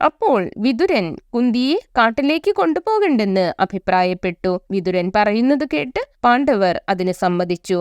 അപ്പോൾ വിതുരൻ കുന്തിയെ കാട്ടിലേക്ക് കൊണ്ടുപോകണ്ടെന്ന് അഭിപ്രായപ്പെട്ടു. വിതുരൻ പറയുന്നത് കേട്ട് പാണ്ഡവർ അതിന് സമ്മതിച്ചു.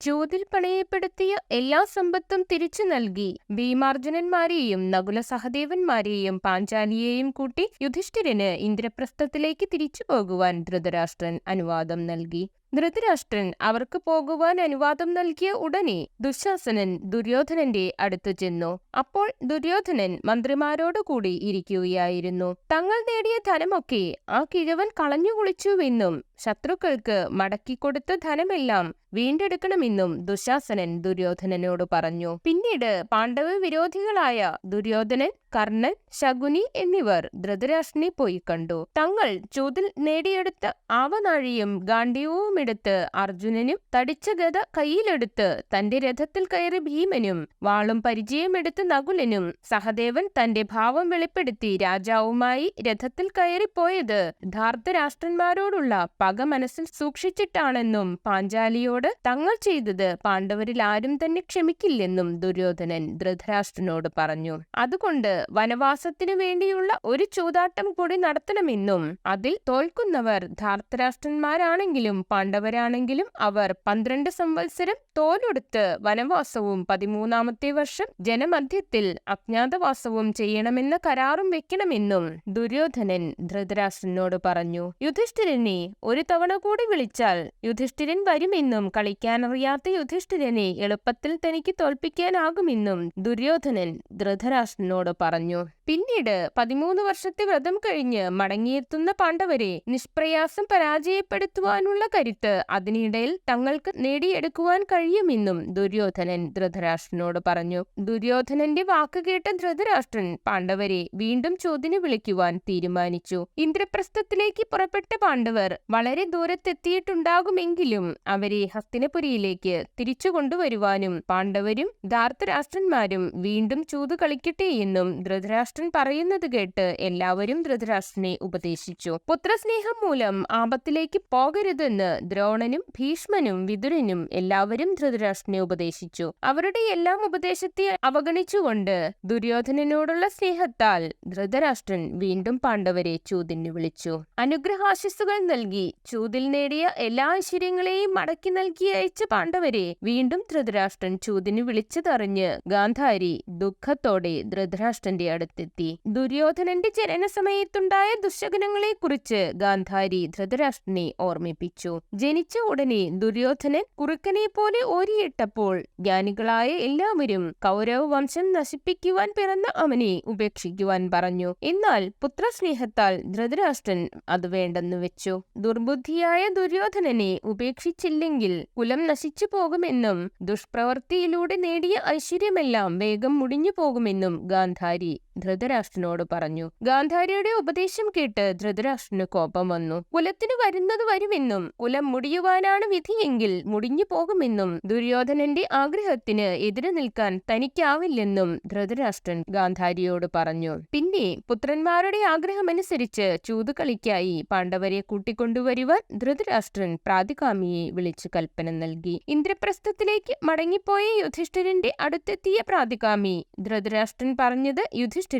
ചൂതിൽ പണയപ്പെടുത്തിയ എല്ലാ സമ്പത്തും തിരിച്ചു നൽകി. ഭീമാർജുനന്മാരെയും നകുല സഹദേവന്മാരെയും പാഞ്ചാലിയെയും കൂട്ടി യുധിഷ്ഠിരന് ഇന്ദ്രപ്രസ്ഥത്തിലേക്ക് തിരിച്ചു പോകുവാൻ ധൃതരാഷ്ട്രൻ അനുവാദം നൽകി. ധൃതരാഷ്ട്രൻ അവർക്ക് പോകുവാൻ അനുവാദം നൽകിയ ഉടനെ ദുശാസനൻ ദുര്യോധനന്റെ അടുത്തു ചെന്നു. അപ്പോൾ ദുര്യോധനൻ മന്ത്രിമാരോടുകൂടി ഇരിക്കുകയായിരുന്നു. തങ്ങൾ നേടിയ ധനമൊക്കെ ആ കിഴവൻ കളഞ്ഞു കുളിച്ചുവെന്നും ശത്രുക്കൾക്ക് മടക്കിക്കൊടുത്ത ധനമെല്ലാം വീണ്ടെടുക്കണമെന്നും ദുശാസനൻ ദുര്യോധനനോട് പറഞ്ഞു. പിന്നീട് പാണ്ഡവ വിരോധികളായ ദുര്യോധനൻ കർണൻ ശകുനി എന്നിവർ ധൃതരാഷ്ട്രനെ പോയി കണ്ടു. തങ്ങൾ ചൂതിൽ നേടിയെടുത്ത ആവനാഴിയും ഗാണ്ഡീവവും എടുത്ത് അർജുനനും തടിച്ച ഗത കയ്യിലെടുത്ത് തന്റെ രഥത്തിൽ കയറി ഭീമനും വാളും പരിചയമെടുത്ത് നകുലനും സഹദേവൻ തന്റെ ഭാവം വെളിപ്പെടുത്തി രാജാവുമായി രഥത്തിൽ കയറിപ്പോയത് ധാർത്തരാഷ്ട്രന്മാരോടുള്ള പക മനസ്സിൽ സൂക്ഷിച്ചിട്ടാണെന്നും പാഞ്ചാലിയോട് തങ്ങൾ ചെയ്തത് പാണ്ഡവരിൽ ആരും തന്നെ ക്ഷമിക്കില്ലെന്നും ദുര്യോധനൻ ധൃതരാഷ്ട്രനോട് പറഞ്ഞു. അതുകൊണ്ട് വനവാസത്തിനു വേണ്ടിയുള്ള ഒരു ചൂതാട്ടം കൂടി നടത്തണമെന്നും അതിൽ തോൽക്കുന്നവർ ധാർത്തരാഷ്ട്രന്മാരാണെങ്കിലും പാണ്ഡവരാണെങ്കിലും അവർ പന്ത്രണ്ട് സംവത്സരം തോലൊടുത്ത് വനവാസവും പതിമൂന്നാമത്തെ വർഷം ജനമധ്യത്തിൽ അജ്ഞാതവാസവും ചെയ്യണമെന്ന കരാറും വെക്കണമെന്നും ദുര്യോധനൻ ധൃതരാഷ്ട്രനോട് പറഞ്ഞു. യുധിഷ്ഠിരനെ ഒരു തവണ കൂടി വിളിച്ചാൽ യുധിഷ്ഠിരൻ വരുമെന്നും കളിക്കാനറിയാത്ത യുധിഷ്ഠിരനെ എളുപ്പത്തിൽ തനിക്ക് തോൽപ്പിക്കാനാകുമെന്നും ദുര്യോധനൻ ധൃതരാഷ്ട്രനോട് പറഞ്ഞു. arañón. പിന്നീട് പതിമൂന്ന് വർഷത്തെ വ്രതം കഴിഞ്ഞ് മടങ്ങിയെത്തുന്ന പാണ്ഡവരെ നിഷ്പ്രയാസം പരാജയപ്പെടുത്തുവാനുള്ള കരുത്ത് അതിനിടയിൽ തങ്ങൾക്ക് നേടിയെടുക്കുവാൻ കഴിയുമെന്നും ദുര്യോധനൻ ധൃതരാഷ്ട്രനോട് പറഞ്ഞു. ദുര്യോധനന്റെ വാക്ക് കേട്ട ധൃതരാഷ്ട്രൻ പാണ്ഡവരെ വീണ്ടും ചോദ്യം വിളിക്കുവാൻ തീരുമാനിച്ചു. ഇന്ദ്രപ്രസ്ഥത്തിലേക്ക് പുറപ്പെട്ട പാണ്ഡവർ വളരെ ദൂരത്തെത്തിയിട്ടുണ്ടാകുമെങ്കിലും അവരെ ഹസ്തിനപുരിയിലേക്ക് തിരിച്ചു കൊണ്ടുവരുവാനും പാണ്ഡവരും ധാർത്തരാഷ്ട്രന്മാരും വീണ്ടും ചൂത് കളിക്കട്ടെ എന്നും ധൃതരാഷ്ട്രൻ പറയുന്നത് കേട്ട് എല്ലാവരും ധൃതരാഷ്ട്രനെ ഉപദേശിച്ചു. പുത്രസ്നേഹം മൂലം ആപത്തിലേക്ക് പോകരുതെന്ന് ദ്രോണനും ഭീഷ്മനും വിതുരനും എല്ലാവരും ധൃതരാഷ്ട്രനെ ഉപദേശിച്ചു. അവരുടെ എല്ലാം ഉപദേശത്തെ അവഗണിച്ചുകൊണ്ട് ദുര്യോധനനോടുള്ള സ്നേഹത്താൽ ധൃതരാഷ്ട്രൻ വീണ്ടും പാണ്ഡവരെ ചൂതിന് വിളിച്ചു. അനുഗ്രഹാശിസ്സുകൾ നൽകി ചൂതിൽ നേടിയ എല്ലാ ഐശ്വര്യങ്ങളെയും മടക്കി നൽകി അയച്ച പാണ്ഡവരെ വീണ്ടും ധൃതരാഷ്ട്രൻ ചൂതിന് വിളിച്ചതറിഞ്ഞ് ഗാന്ധാരി ദുഃഖത്തോടെ ധൃതരാഷ്ട്രന്റെ അടുത്തെത്തി ദുര്യോധനന്റെ ജനന സമയത്തുണ്ടായ ദുശകനങ്ങളെ കുറിച്ച് ഗാന്ധാരി ധൃതരാഷ്ട്രനെ ഓർമ്മിപ്പിച്ചു. ജനിച്ച ഉടനെ ദുര്യോധനൻ കുറുക്കനെ പോലെ ഓരിയിട്ടപ്പോൾ ജ്ഞാനികളായ എല്ലാവരും കൗരവ വംശം നശിപ്പിക്കുവാൻ പിറന്ന അവനെ ഉപേക്ഷിക്കുവാൻ പറഞ്ഞു. എന്നാൽ പുത്രസ്നേഹത്താൽ ധൃതരാഷ്ട്രൻ അത് വേണ്ടെന്ന് വെച്ചു. ദുർബുദ്ധിയായ ദുര്യോധനനെ ഉപേക്ഷിച്ചില്ലെങ്കിൽ കുലം നശിച്ചു പോകുമെന്നും ദുഷ്പ്രവൃത്തിയിലൂടെ നേടിയ ഐശ്വര്യമെല്ലാം വേഗം മുടിഞ്ഞു പോകുമെന്നും ഗാന്ധാരി ധൃതരാഷ്ട്രനോട് പറഞ്ഞു. ഗാന്ധാരിയുടെ ഉപദേശം കേട്ട് ധൃതരാഷ്ട്രന് കോപം വന്നു. കുലത്തിന് വരുന്നത് വരുമെന്നും കുലം മുടിയുവാനാണ് വിധിയെങ്കിൽ മുടിഞ്ഞു പോകുമെന്നും ദുര്യോധനന്റെ ആഗ്രഹത്തിന് എതിരെ നിൽക്കാൻ തനിക്കാവില്ലെന്നും ധൃതരാഷ്ട്രൻ ഗാന്ധാരിയോട് പറഞ്ഞു. പിന്നെ പുത്രന്മാരുടെ ആഗ്രഹമനുസരിച്ച് ചൂതുകളിക്കായി പാണ്ഡവരെ കൂട്ടിക്കൊണ്ടുവരുവാൻ ധൃതരാഷ്ട്രൻ പ്രാതികാമിയെ വിളിച്ചു കൽപ്പന നൽകി. ഇന്ദ്രപ്രസ്ഥത്തിലേക്ക് മടങ്ങിപ്പോയ യുധിഷ്ഠിരന്റെ അടുത്തെത്തിയ പ്രാതികാമി ധൃതരാഷ്ട്രൻ പറഞ്ഞത്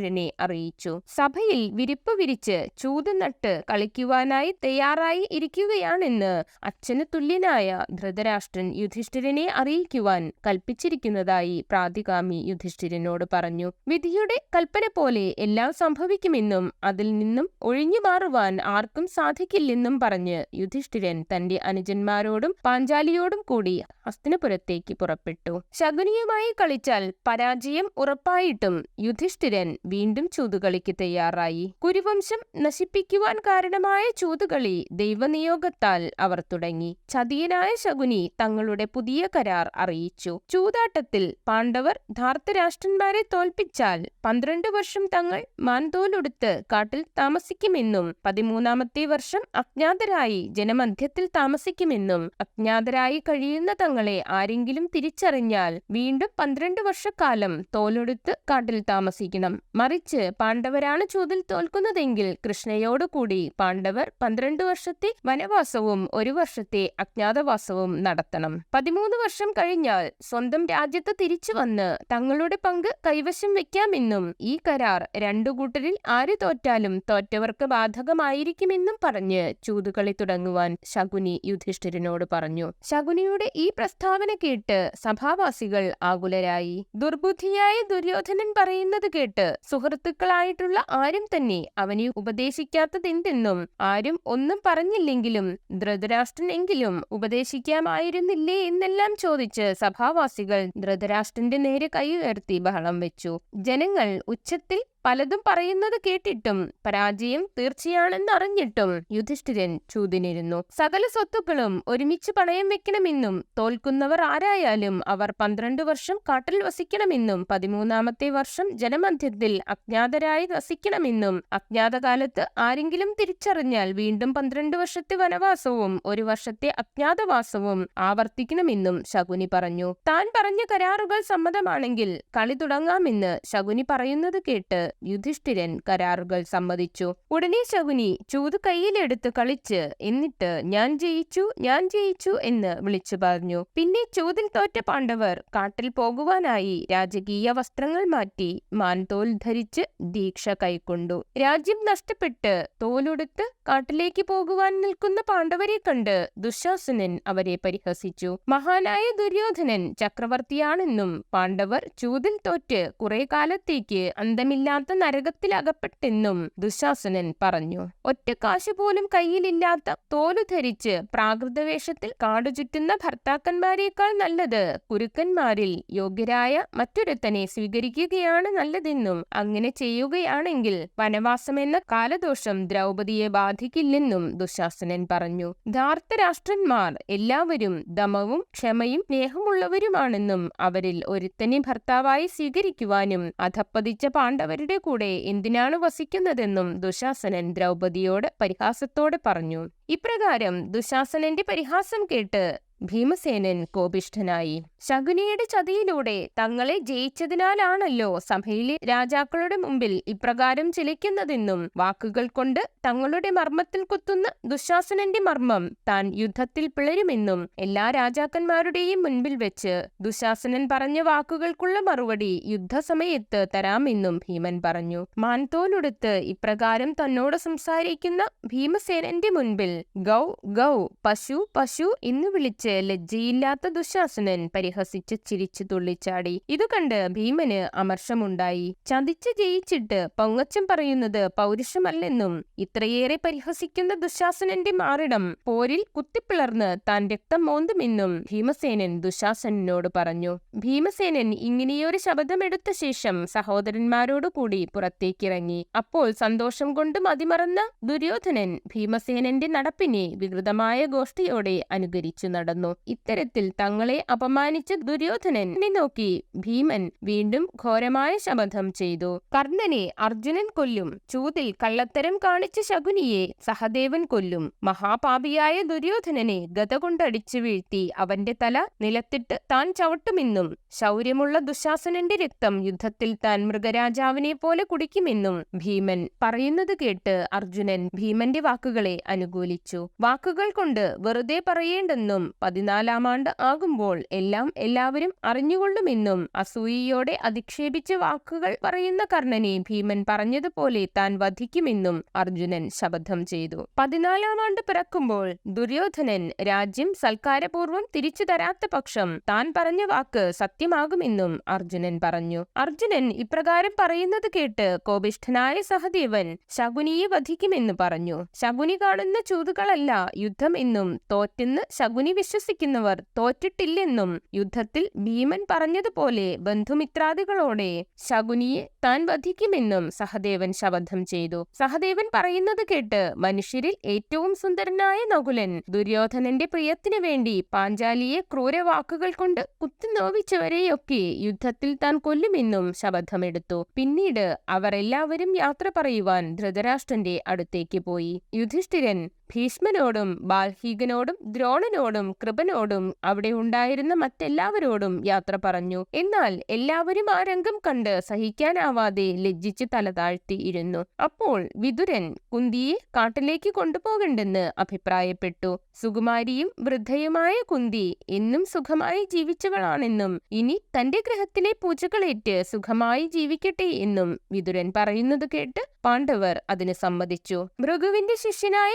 യുധിഷ്ഠിരനെ അറിയിച്ചു. സഭയിൽ വിരിപ്പ് വിരിച്ച് ചൂത് നട്ട് കളിക്കുവാനായി തയ്യാറായി ഇരിക്കുകയാണെന്ന് അച്ഛന് തുല്യനായ ധൃതരാഷ്ട്രൻ യുധിഷ്ഠിരനെ അറിയിക്കുവാൻ കൽപ്പിച്ചിരിക്കുന്നതായി പ്രാതികാമി യുധിഷ്ഠിരനോട് പറഞ്ഞു. വിധിയുടെ കൽപ്പന പോലെ എല്ലാം സംഭവിക്കുമെന്നും അതിൽ നിന്നും ഒഴിഞ്ഞു മാറുവാൻ ആർക്കും സാധിക്കില്ലെന്നും പറഞ്ഞ് യുധിഷ്ഠിരൻ തന്റെ അനുജന്മാരോടും പാഞ്ചാലിയോടും കൂടി ഹസ്തിനപുരത്തേക്ക് പുറപ്പെട്ടു. ശകുനിയുമായി കളിച്ചാൽ പരാജയം ഉറപ്പായിട്ടും യുധിഷ്ഠിരൻ വീണ്ടും ചൂതുകളിക്ക് തയ്യാറായി. കുരുവംശം നശിപ്പിക്കുവാൻ കാരണമായ ചൂതുകളി ദൈവനിയോഗത്താൽ അവർ തുടങ്ങി. ചതിയനായ ശകുനി തങ്ങളുടെ പുതിയ കരാർ അറിയിച്ചു. ചൂതാട്ടത്തിൽ പാണ്ഡവർ ധാർത്തരാഷ്ട്രന്മാരെ തോൽപ്പിച്ചാൽ പന്ത്രണ്ട് വർഷം തങ്ങൾ മാൻതോലൊടുത്ത് കാട്ടിൽ താമസിക്കുമെന്നും പതിമൂന്നാമത്തെ വർഷം അജ്ഞാതരായി ജനമധ്യത്തിൽ താമസിക്കുമെന്നും അജ്ഞാതരായി കഴിയുന്ന തങ്ങളെ ആരെങ്കിലും തിരിച്ചറിഞ്ഞാൽ വീണ്ടും പന്ത്രണ്ട് വർഷക്കാലം തോലൊടുത്ത് കാട്ടിൽ താമസിക്കണം. മറിച്ച് പാണ്ഡവരാണ് ചൂതിൽ തോൽക്കുന്നതെങ്കിൽ കൃഷ്ണയോടുകൂടി പാണ്ഡവർ പന്ത്രണ്ട് വർഷത്തെ വനവാസവും ഒരു വർഷത്തെ അജ്ഞാതവാസവും നടത്തണം. പതിമൂന്ന് വർഷം കഴിഞ്ഞാൽ സ്വന്തം രാജ്യത്ത് തിരിച്ചു വന്ന് തങ്ങളുടെ പങ്ക് കൈവശം വെക്കാമെന്നും ഈ കരാർ രണ്ടു കൂട്ടരിൽ ആര് തോറ്റാലും തോറ്റവർക്ക് ബാധകമായിരിക്കുമെന്നും പറഞ്ഞ് ചൂതുകളി തുടങ്ങുവാൻ ശകുനി യുധിഷ്ഠിരനോട് പറഞ്ഞു. ശകുനിയുടെ ഈ പ്രസ്താവന കേട്ട് സഭാവാസികൾ ആകുലരായി. ദുർബുദ്ധിയായ ദുര്യോധനൻ പറയുന്നത് കേട്ട് സുഹൃത്തുക്കളായിട്ടുള്ള ആരും തന്നെ അവനെ ഉപദേശിക്കാത്തതെന്തെന്നും ആരും ഒന്നും പറഞ്ഞില്ലെങ്കിലും ധൃതരാഷ്ട്രനെങ്കിലും ഉപദേശിക്കാമായിരുന്നില്ലേ എന്നെല്ലാം ചോദിച്ച് സഭാവാസികൾ ധൃതരാഷ്ട്രന്റെ നേരെ കൈ ഉയർത്തി ബഹളം വെച്ചു. ജനങ്ങൾ ഉച്ചത്തിൽ പലതും പറയുന്നത് കേട്ടിട്ടും പരാജയം തീർച്ചയാണെന്നറിഞ്ഞിട്ടും യുധിഷ്ഠിരൻ ചൂതിനിരുന്നു. സകല സ്വത്തുക്കളും ഒരുമിച്ച് പണയം വെക്കണമെന്നും തോൽക്കുന്നവർ ആരായാലും അവർ പന്ത്രണ്ട് വർഷം കാട്ടിൽ വസിക്കണമെന്നും പതിമൂന്നാമത്തെ വർഷം ജനമധ്യത്തിൽ അജ്ഞാതരായി വസിക്കണമെന്നും അജ്ഞാതകാലത്ത് ആരെങ്കിലും തിരിച്ചറിഞ്ഞാൽ വീണ്ടും പന്ത്രണ്ട് വർഷത്തെ വനവാസവും ഒരു വർഷത്തെ അജ്ഞാതവാസവും ആവർത്തിക്കണമെന്നും ശകുനി പറഞ്ഞു. താൻ പറഞ്ഞ കരാറുകൾ സമ്മതമാണെങ്കിൽ കളി തുടങ്ങാമെന്ന് ശകുനി പറയുന്നത് കേട്ട് യുധിഷ്ഠിരൻ കരാറുകൾ സമ്മതിച്ചു. ഉടനെ ശകുനി ചൂത് കയ്യിലെടുത്ത് കളിച്ച് എന്നിട്ട് ഞാൻ ജയിച്ചു ഞാൻ ജയിച്ചു എന്ന് വിളിച്ചു പറഞ്ഞു. പിന്നെ ചൂതിൽ തോറ്റ പാണ്ഡവർ കാട്ടിൽ പോകുവാനായി രാജകീയ വസ്ത്രങ്ങൾ മാറ്റി മാൻതോൽ ധരിച്ച് ദീക്ഷ കൈക്കൊണ്ടു. രാജ്യം നഷ്ടപ്പെട്ട് തോലുടുത്ത് കാട്ടിലേക്ക് പോകുവാൻ നിൽക്കുന്ന പാണ്ഡവരെ കണ്ട് ദുശാസനൻ അവരെ പരിഹസിച്ചു. മഹാനായ ദുര്യോധനൻ ചക്രവർത്തിയാണെന്നും പാണ്ഡവർ ചൂതിൽ തോറ്റ് കുറെ കാലത്തേക്ക് അന്തമില്ലാത്ത നരകത്തിൽ അകപ്പെട്ടെന്നും ദുശാസനൻ പറഞ്ഞു. ഒറ്റ കാശ് പോലും കയ്യിലില്ലാത്ത തോലു ധരിച്ച് പ്രാകൃതവേഷത്തിൽ കാടുചുറ്റുന്ന ഭർത്താക്കന്മാരെക്കാൾ നല്ലത് കുരുക്കന്മാരിൽ യോഗ്യരായ മറ്റൊരുത്തനെ സ്വീകരിക്കുകയാണ് നല്ലതെന്നും അങ്ങനെ ചെയ്യുകയാണെങ്കിൽ വനവാസമെന്ന കാലദോഷം ദ്രൗപതിയെ ബാധിക്കില്ലെന്നും ദുശാസനൻ പറഞ്ഞു. ധാർത്തരാഷ്ട്രന്മാർ എല്ലാവരും ദമവും ക്ഷമയും സ്നേഹമുള്ളവരുമാണെന്നും അവരിൽ ഒരുത്തനെ ഭർത്താവായി സ്വീകരിക്കുവാനും അധപ്പതിച്ച പാണ്ഡവരുടെ കൂടെ എന്തിനാണ് വസിക്കുന്നതെന്നും ദുശാസനൻ ദ്രൗപതിയോട് പരിഹാസത്തോടെ പറഞ്ഞു. ഇപ്രകാരം ദുശാസനന്റെ പരിഹാസം കേട്ട് ഭീമസേനൻ കോപിഷ്ഠനായി. ശകുനിയുടെ ചതിയിലൂടെ തങ്ങളെ ജയിച്ചതിനാലാണല്ലോ സഭയിലെ രാജാക്കളുടെ മുമ്പിൽ ഇപ്രകാരം ചിലയ്ക്കുന്നതെന്നും വാക്കുകൾ കൊണ്ട് തങ്ങളുടെ മർമ്മത്തിൽ കുത്തുന്ന ദുശാസനന്റെ മർമ്മം താൻ യുദ്ധത്തിൽ പിളരുമെന്നും എല്ലാ രാജാക്കന്മാരുടെയും മുൻപിൽ വെച്ച് ദുശാസനൻ പറഞ്ഞ വാക്കുകൾക്കുള്ള മറുപടി യുദ്ധസമയത്ത് തരാമെന്നും ഭീമൻ പറഞ്ഞു. മാൻതോലുടുത്ത് ഇപ്രകാരം തന്നോട് സംസാരിക്കുന്ന ഭീമസേനന്റെ മുൻപിൽ ഗൗ ഗൗ പശു പശു എന്ന് വിളിച്ച് ലജ്ജയില്ലാത്ത ദുശാസനൻ പരിഹസിച്ച് ചിരിച്ചു തുള്ളിച്ചാടി. ഇതു കണ്ട് ഭീമന് അമർഷമുണ്ടായി. ചതിച്ച് ജയിച്ചിട്ട് പൊങ്ങച്ചം പറയുന്നത് പൗരുഷമല്ലെന്നും ഇത്രയേറെ പരിഹസിക്കുന്ന ദുശാസനന്റെ മാറിടം പോരിൽ കുത്തിപ്പിളർന്ന് താൻ രക്തം മോന്തുമെന്നും ഭീമസേനൻ ദുശാസനോട് പറഞ്ഞു. ഭീമസേനൻ ഇങ്ങനെയൊരു ശബ്ദമെടുത്ത ശേഷം സഹോദരന്മാരോടു കൂടി പുറത്തേക്കിറങ്ങി. അപ്പോൾ സന്തോഷം കൊണ്ട് മതിമറന്ന ദുര്യോധനൻ ഭീമസേനന്റെ നടപ്പിനെ വികൃതമായ ഗോഷ്ഠിയോടെ അനുകരിച്ചു നടന്നു. ഇത്തരത്തിൽ തങ്ങളെ അപമാനിച്ച ദുര്യോധനനെ നോക്കി ഭീമൻ വീണ്ടും ഘോരമായ ശപഥം ചെയ്തു. കർണനെ അർജുനൻ കൊല്ലും. ചൂതിൽ കള്ളത്തരം കാണിച്ച ശകുനിയെ സഹദേവൻ കൊല്ലും. മഹാപാപിയായ ദുര്യോധനനെ ഗത കൊണ്ടടിച്ചു വീഴ്ത്തി അവന്റെ തല നിലത്തിട്ട് താൻ ചവിട്ടുമെന്നും ശൗര്യമുള്ള ദുശാസനന്റെ രക്തം യുദ്ധത്തിൽ താൻ മൃഗരാജാവിനെ പോലെ കുടിക്കുമെന്നും ഭീമൻ പറയുന്നത് കേട്ട് അർജുനൻ ഭീമന്റെ വാക്കുകളെ അനുകൂലിച്ചു. വാക്കുകൾ കൊണ്ട് വെറുതെ പറയേണ്ടെന്നും പതിനാലാം ആണ്ട് ആകുമ്പോൾ എല്ലാം എല്ലാവരും അറിഞ്ഞുകൊള്ളുമെന്നും അസൂയിയോടെ അധിക്ഷേപിച്ച വാക്കുകൾ പറയുന്ന കർണനെ ഭീമൻ പറഞ്ഞതുപോലെ താൻ വധിക്കുമെന്നും അർജുനൻ ശപഥം ചെയ്തു. പതിനാലാം ആണ്ട് പിറക്കുമ്പോൾ ദുര്യോധനൻ രാജ്യം സൽക്കാരപൂർവം തിരിച്ചു തരാത്ത പക്ഷം താൻ പറഞ്ഞ വാക്ക് സത്യമാകുമെന്നും അർജുനൻ പറഞ്ഞു. അർജുനൻ ഇപ്രകാരം പറയുന്നത് കേട്ട് കോപിഷ്ഠനായ സഹദേവൻ ശകുനിയെ വധിക്കുമെന്ന് പറഞ്ഞു. ശകുനി കാണുന്ന ചൂതുകളല്ല യുദ്ധം എന്നും തോറ്റെന്ന് ശകുനി വിശ്വസിക്കുന്നവർ തോറ്റിട്ടില്ലെന്നും യുദ്ധത്തിൽ ഭീമൻ പറഞ്ഞതുപോലെ ബന്ധുമിത്രാദികളോടെ ശകുനിയെ താൻ വധിക്കുമെന്നും സഹദേവൻ ശപഥം ചെയ്തു. സഹദേവൻ പറയുന്നത് കേട്ട് മനുഷ്യരിൽ ഏറ്റവും സുന്ദരനായ നകുലൻ ദുര്യോധനന്റെ പ്രിയത്തിനു വേണ്ടി പാഞ്ചാലിയെ ക്രൂരവാക്കുകൾ കൊണ്ട് കുത്തിനോവിച്ചവരെയൊക്കെ യുദ്ധത്തിൽ താൻ കൊല്ലുമെന്നും ശപഥമെടുത്തു. പിന്നീട് അവർ എല്ലാവരും യാത്ര പറയുവാൻ ധൃതരാഷ്ട്രന്റെ അടുത്തേക്ക് പോയി. യുധിഷ്ഠിരൻ ഭീഷ്മനോടും ബാൽഹീകനോടും ദ്രോണനോടും കൃപനോടും അവിടെ ഉണ്ടായിരുന്ന മറ്റെല്ലാവരോടും യാത്ര പറഞ്ഞു. എന്നാൽ എല്ലാവരും ആ രംഗം കണ്ട് സഹിക്കാനാവാതെ ലജ്ജിച്ച് തലതാഴ്ത്തി ഇരുന്നു അപ്പോൾ വിതുരൻ കുന്തിയെ കാട്ടിലേക്ക് കൊണ്ടുപോകണ്ടെന്ന് അഭിപ്രായപ്പെട്ടു. സുകുമാരിയും വൃദ്ധയുമായ കുന്തി എന്നും സുഖമായി ജീവിച്ചവളാണെന്നും ഇനി തന്റെ ഗ്രഹത്തിലെ പൂജകളേറ്റ് സുഖമായി ജീവിക്കട്ടെ എന്നും വിതുരൻ പറയുന്നത് കേട്ട് പാണ്ഡവർ അതിന് സമ്മതിച്ചു. ഭൃഗുവിന്റെ ശിഷ്യനായ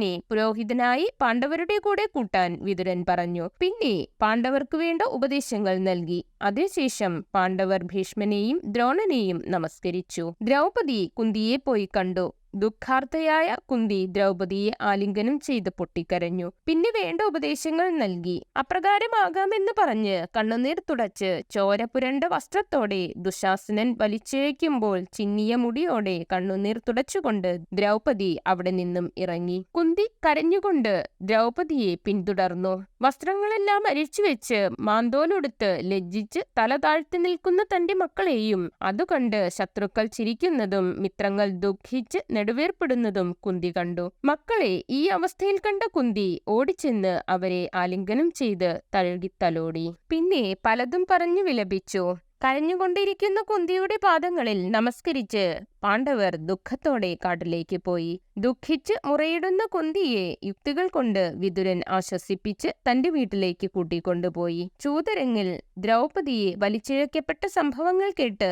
ധൗമ്യനെ പുരോഹിതനായി പാണ്ഡവരുടെ കൂടെ കൂട്ടാൻ വിതുരൻ പറഞ്ഞു. പിന്നെ പാണ്ഡവർക്ക് വേണ്ട ഉപദേശങ്ങൾ നൽകി. അതിനുശേഷം പാണ്ഡവർ ഭീഷ്മനെയും ദ്രോണനെയും നമസ്കരിച്ചു. ദ്രൗപദി കുന്തിയെ പോയി കണ്ടു. ദുഃഖാർത്ഥയായ കുന്തി ദ്രൗപദിയെ ആലിംഗനം ചെയ്ത് പൊട്ടിക്കരഞ്ഞു. പിന്നെ വേണ്ട ഉപദേശങ്ങൾ നൽകി. അപ്രകാരമാകാമെന്ന് പറഞ്ഞ് കണ്ണുനീർ തുടച്ച് ചോര പുരണ്ട വസ്ത്രത്തോടെ ദുശാസനൻ വലിച്ചേക്കുമ്പോൾ ചിന്നിയ മുടിയോടെ കണ്ണുനീർ തുടച്ചുകൊണ്ട് ദ്രൗപദി അവിടെ നിന്നും ഇറങ്ങി. കുന്തി കരഞ്ഞുകൊണ്ട് ദ്രൗപദിയെ പിന്തുടർന്നു. വസ്ത്രങ്ങളെല്ലാം അരിച്ചുവെച്ച് മാന്തോലൊടുത്ത് ലജ്ജിച്ച് തല താഴ്ത്തി നിൽക്കുന്ന തന്റെ മക്കളെയും അതുകണ്ട് ശത്രുക്കൾ ചിരിക്കുന്നതും മിത്രങ്ങൾ ദുഃഖിച്ച് നെടുവേർപ്പെടുന്നതും കുന്തി കണ്ടു. മക്കളെ ഈ അവസ്ഥയിൽ കണ്ട കുന്തി ഓടിച്ചെന്ന് അവരെ ആലിംഗനം ചെയ്ത് തഴുകിത്തലോടി പിന്നെ പലതും പറഞ്ഞു വിലപിച്ചു. കരഞ്ഞുകൊണ്ടിരിക്കുന്ന കുന്തിയുടെ പാദങ്ങളിൽ നമസ്കരിച്ച് പാണ്ഡവർ ദുഃഖത്തോടെ കാട്ടിലേക്ക് പോയി. ദുഃഖിച്ച് മുറയിടുന്ന കുന്തിയെ യുക്തികൾ കൊണ്ട് വിതുരൻ ആശ്വസിപ്പിച്ച് തന്റെ വീട്ടിലേക്ക് കൂട്ടിക്കൊണ്ടുപോയി. ചൂതരങ്ങിൽ ദ്രൗപദിയെ വലിച്ചിഴക്കപ്പെട്ട സംഭവങ്ങൾ കേട്ട്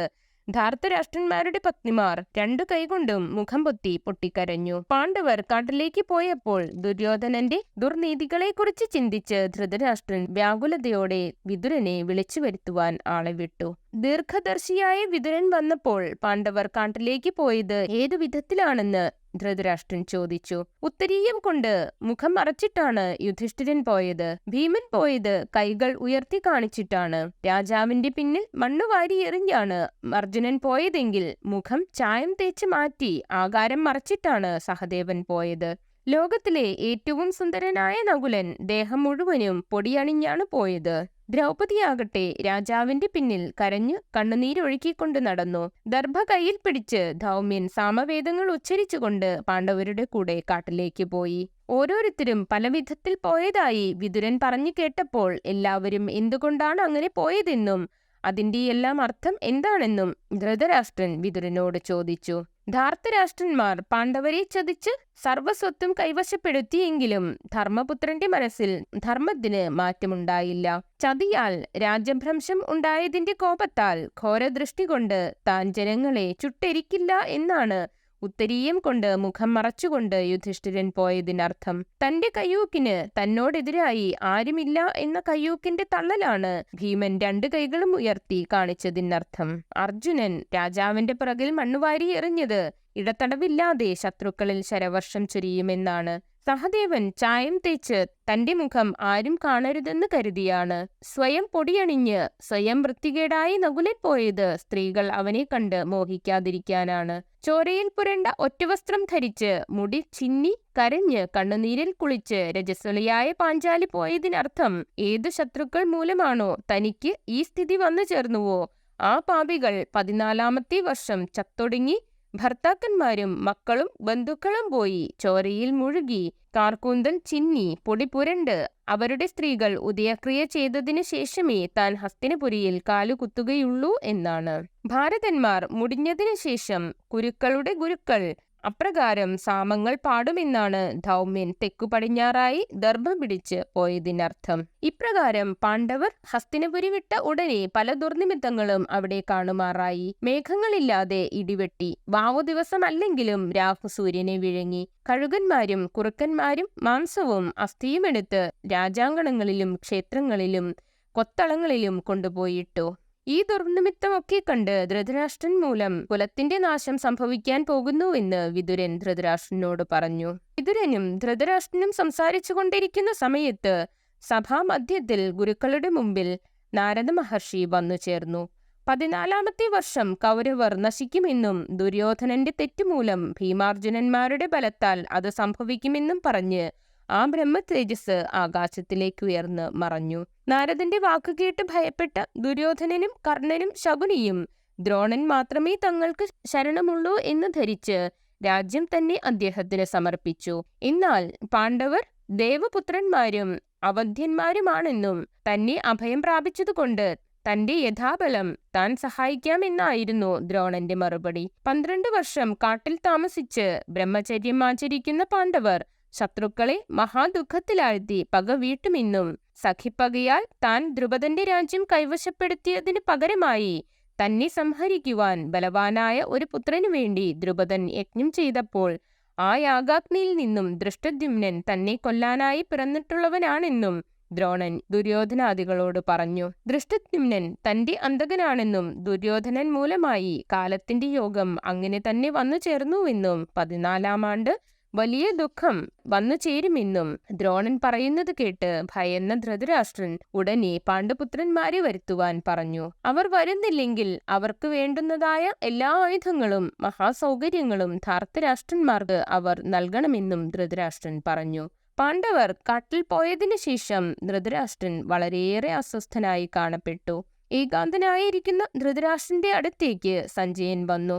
ധാർത്തരാഷ്ട്രന്മാരുടെ പത്നിമാർ രണ്ടു കൈകൊണ്ടും മുഖം പൊത്തി പൊട്ടിക്കരഞ്ഞു. പാണ്ഡവർ കാട്ടിലേക്ക് പോയപ്പോൾ ദുര്യോധനന്റെ ദുർനീതികളെക്കുറിച്ച് ചിന്തിച്ച് ധൃതരാഷ്ട്രൻ വ്യാകുലതയോടെ വിതുരനെ വിളിച്ചു വരുത്തുവാൻ ആളെ വിട്ടു. ദീർഘദർശിയായ വിതുരൻ വന്നപ്പോൾ പാണ്ഡവർ കാട്ടിലേക്ക് പോയത് ഏതു വിധത്തിലാണെന്ന് ധൃതരാഷ്ട്രൻ ചോദിച്ചു. ഉത്തരീയം കൊണ്ട് മുഖം മറച്ചിട്ടാണ് യുധിഷ്ഠിരൻ പോയത്. ഭീമൻ പോയത് കൈകൾ ഉയർത്തി കാണിച്ചിട്ടാണ്. രാജാവിന്റെ പിന്നിൽ മണ്ണുവാരി എറിഞ്ഞാണ് അർജുനൻ പോയതെങ്കിൽ മുഖം ചായം തേച്ച് മാറ്റി ആകാരം മറച്ചിട്ടാണ് സഹദേവൻ പോയത്. ലോകത്തിലെ ഏറ്റവും സുന്ദരനായ നകുലൻ ദേഹം മുഴുവനും പൊടിയണിഞ്ഞാണ് പോയത്. ദ്രൗപദിയാകട്ടെ രാജാവിന്റെ പിന്നിൽ കരഞ്ഞു കണ്ണുനീരൊഴുക്കിക്കൊണ്ട് നടന്നു. ദർഭ കയ്യിൽ പിടിച്ച് ധൗമ്യൻ സാമവേദങ്ങൾ ഉച്ചരിച്ചുകൊണ്ട് പാണ്ഡവരുടെ കൂടെ കാട്ടിലേക്ക് പോയി. ഓരോരുത്തരും പല വിധത്തിൽ പോയതായി വിതുരൻ പറഞ്ഞു കേട്ടപ്പോൾ എല്ലാവരും എന്തുകൊണ്ടാണ് അങ്ങനെ പോയതെന്നും അതിന്റെ എല്ലാം അർത്ഥം എന്താണെന്നും ധൃതരാഷ്ട്രൻ വിതുരനോട് ചോദിച്ചു. ധാർത്തരാഷ്ട്രന്മാർ പാണ്ഡവരെ ചതിച്ച് സർവസ്വത്തും കൈവശപ്പെടുത്തിയെങ്കിലും ധർമ്മപുത്രന്റെ മനസ്സിൽ ധർമ്മത്തിന് മാറ്റമുണ്ടായില്ല. ചതിയാൽ രാജ്യഭ്രംശം ഉണ്ടായതിന്റെ കോപത്താൽ ഘോരദൃഷ്ടി കൊണ്ട് താൻ ജനങ്ങളെ ചുട്ടെരിക്കില്ല എന്നാണ് ഉത്തരീയം കൊണ്ട് മുഖം മറച്ചുകൊണ്ട് യുധിഷ്ഠിരൻ പോയതിനർത്ഥം. തന്റെ കയ്യൂക്കിന് തന്നോടെതിരായി ആരുമില്ല എന്ന കയ്യൂക്കിന്റെ തള്ളലാണ് ഭീമൻ രണ്ട് കൈകളും ഉയർത്തി കാണിച്ചതിനർത്ഥം. അർജുനൻ രാജാവിന്റെ പിറകിൽ മണ്ണുവാരി എറിഞ്ഞത് ഇടത്തടവില്ലാതെ ശത്രുക്കളിൽ ശരവർഷം ചൊരിയുമെന്നാണ് സഹദേവൻ ചായം തേച്ച് തന്റെ മുഖം ആരും കാണരുതെന്ന് കരുതിയാണ്. സ്വയം പൊടിയണിഞ്ഞ് സ്വയം വൃത്തികേടായി നകുലിപ്പോയത് പോയത് സ്ത്രീകൾ അവനെ കണ്ട് മോഹിക്കാതിരിക്കാനാണ്. ചോരയിൽ പുരണ്ട ഒറ്റവസ്ത്രം ധരിച്ച് മുടി ചിന്നി കരഞ്ഞ് കണ്ണുനീരിൽ കുളിച്ച് രജസ്വളിയായ പാഞ്ചാലി പോയതിനർത്ഥം ഏത് ശത്രുക്കൾ മൂലമാണോ തനിക്ക് ഈ സ്ഥിതി വന്നു ചേർന്നുവോ ആ പാപികൾ പതിനാലാമത്തെ വർഷം ചത്തൊടുങ്ങി ഭർത്താക്കന്മാരും മക്കളും ബന്ധുക്കളും പോയി ചോരയിൽ മുഴുകി. കാർക്കൂന്തൽ ചിന്നി പൊടി പുരണ്ട് അവരുടെ സ്ത്രീകൾ ഉദയക്രിയ ചെയ്തതിനു ശേഷമേ താൻ ഹസ്തിനപുരിയിൽ കാലുകുത്തുകയുള്ളൂ എന്നാണ്. ഭാരതന്മാർ മുടിഞ്ഞതിനു ശേഷം കുരുക്കളുടെ ഗുരുക്കൾ അപ്രകാരം സാമങ്ങൾ പാടുമെന്നാണ് ധൗമ്യൻ തെക്കു പടിഞ്ഞാറായി ദർഭം പിടിച്ച് പോയതിനർത്ഥം. ഇപ്രകാരം പാണ്ഡവർ ഹസ്തിനപുരി വിട്ട ഉടനെ പല ദുർനിമിത്തങ്ങളും അവിടെ കാണുമാറായി. മേഘങ്ങളില്ലാതെ ഇടിവെട്ടി. വാവു ദിവസമല്ലെങ്കിലും രാഹു സൂര്യനെ വിഴുങ്ങി. കഴുകന്മാരും കുറുക്കന്മാരും മാംസവും അസ്ഥിയുമെടുത്ത് രാജാങ്കണങ്ങളിലും ക്ഷേത്രങ്ങളിലും കൊത്തളങ്ങളിലും കൊണ്ടുപോയിട്ടു. ഈ ദുർനിമിത്തമൊക്കെ കണ്ട് ധൃതരാഷ്ട്രൻ മൂലം കുലത്തിന്റെ നാശം സംഭവിക്കാൻ പോകുന്നുവെന്ന് വിതുരൻ ധൃതരാഷ്ട്രനോട് പറഞ്ഞു. വിതുരനും ധൃതരാഷ്ട്രനും സംസാരിച്ചു കൊണ്ടിരിക്കുന്ന സമയത്ത് സഭാമധ്യത്തിൽ ഗുരുക്കളുടെ മുമ്പിൽ നാരദ മഹർഷി വന്നു ചേർന്നു. പതിനാലാമത്തെ വർഷം കൗരവർ നശിക്കുമെന്നും ദുര്യോധനന്റെ തെറ്റുമൂലം ഭീമാർജുനന്മാരുടെ ബലത്താൽ അത് സംഭവിക്കുമെന്നും പറഞ്ഞ് ആ ബ്രഹ്മ തേജസ് ആകാശത്തിലേക്ക് ഉയർന്ന് മറഞ്ഞു. നാരദന്റെ വാക്കുകേട്ട് ഭയപ്പെട്ട ദുര്യോധനനും കർണനും ശകുനിയും ദ്രോണൻ മാത്രമേ തങ്ങൾക്ക് ശരണമുള്ളൂ എന്ന് ധരിച്ച് രാജ്യം തന്നെ അദ്ദേഹത്തിന് സമർപ്പിച്ചു. എന്നാൽ പാണ്ഡവർ ദേവപുത്രന്മാരും അവധ്യന്മാരുമാണെന്നും തന്നെ അഭയം പ്രാപിച്ചതുകൊണ്ട് തന്റെ യഥാബലം താൻ സഹായിക്കാമെന്നായിരുന്നു ദ്രോണന്റെ മറുപടി. പന്ത്രണ്ട് വർഷം കാട്ടിൽ താമസിച്ച് ബ്രഹ്മചര്യം ആചരിക്കുന്ന പാണ്ഡവർ ശത്രുക്കളെ മഹാദുഃഖത്തിലാഴ്ത്തി പക വീട്ടുമിന്നും സഖിപ്പകയാൽ താൻ ദ്രുപദന്റെ രാജ്യം കൈവശപ്പെടുത്തിയതിനു പകരമായി തന്നെ സംഹരിക്കുവാൻ ബലവാനായ ഒരു പുത്രനു വേണ്ടി ദ്രുപദൻ യജ്ഞം ചെയ്തപ്പോൾ ആ യാഗാഗ്നിയിൽ നിന്നും ദൃഷ്ടദ്യുമ്നൻ തന്നെ കൊല്ലാനായി പിറന്നിട്ടുള്ളവനാണെന്നും ദ്രോണൻ ദുര്യോധനാദികളോട് പറഞ്ഞു. ദൃഷ്ടദ്യുമ്നൻ തന്റെ അന്തകനാണെന്നും ദുര്യോധനൻ മൂലമായി കാലത്തിന്റെ യോഗം അങ്ങനെ തന്നെ വന്നു ചേർന്നുവെന്നും പതിനാലാം ആണ്ട് വലിയ ദുഃഖം വന്നു ചേരുമെന്നും ദ്രോണൻ പറയുന്നത് കേട്ട് ഭയന്ന ധൃതരാഷ്ട്രൻ ഉടനെ പാണ്ഡുപുത്രന്മാരെ വരുത്തുവാൻ പറഞ്ഞു. അവർ വരുന്നില്ലെങ്കിൽ അവർക്ക് വേണ്ടുന്നതായ എല്ലാ ആയുധങ്ങളും മഹാസൗകര്യങ്ങളും ധാർത്തരാഷ്ട്രന്മാർക്ക് അവർ നൽകണമെന്നും ധൃതരാഷ്ട്രൻ പറഞ്ഞു. പാണ്ഡവർ കാട്ടിൽ പോയതിനു ശേഷം ധൃതരാഷ്ട്രൻ വളരെയേറെ അസ്വസ്ഥനായി കാണപ്പെട്ടു. ഏകാന്തനായിരിക്കുന്ന ധൃതരാഷ്ട്രന്റെ അടുത്തേക്ക് സഞ്ജയൻ വന്നു.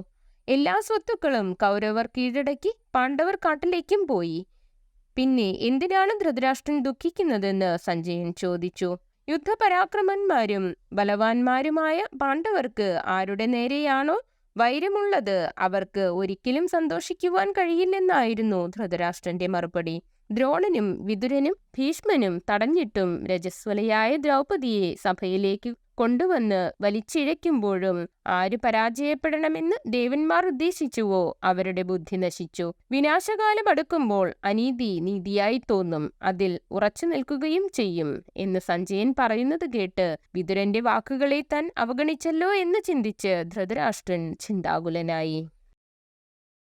എല്ലാ സ്വത്തുക്കളും കൗരവർ കീഴടക്കി പാണ്ഡവർ കാട്ടിലേക്കും പോയി. പിന്നെ എന്തിനാണ് ധൃതരാഷ്ട്രൻ ദുഃഖിക്കുന്നതെന്ന് സഞ്ജയൻ ചോദിച്ചു. യുദ്ധപരാക്രമന്മാരും ബലവാന്മാരുമായ പാണ്ഡവർക്ക് ആരുടെ നേരെയാണോ വൈരമുള്ളത്? അവർക്ക് ഒരിക്കലും സന്തോഷിക്കുവാൻ കഴിയില്ലെന്നായിരുന്നു ധൃതരാഷ്ട്രന്റെ മറുപടി. ദ്രോണനും വിതുരനും ഭീഷ്മനും തടഞ്ഞിട്ടും രജസ്വലയായ ദ്രൗപദിയെ സഭയിലേക്ക് കൊണ്ടുവന്ന് വലിച്ചിഴയ്ക്കുമ്പോഴും ആര് പരാജയപ്പെടണമെന്ന് ദേവന്മാർ ഉദ്ദേശിച്ചുവോ? അവരുടെ ബുദ്ധി നശിച്ചു. വിനാശകാലം അടുക്കുമ്പോൾ അനീതി നീതിയായി തോന്നും. അതിൽ ഉറച്ചു നിൽക്കുകയും ചെയ്യും എന്ന് സഞ്ജയൻ പറയുന്നത് കേട്ട് വിതുരന്റെ വാക്കുകളെ താൻ അവഗണിച്ചല്ലോ എന്ന് ചിന്തിച്ച് ധൃതരാഷ്ട്രൻ ചിന്താകുലനായി.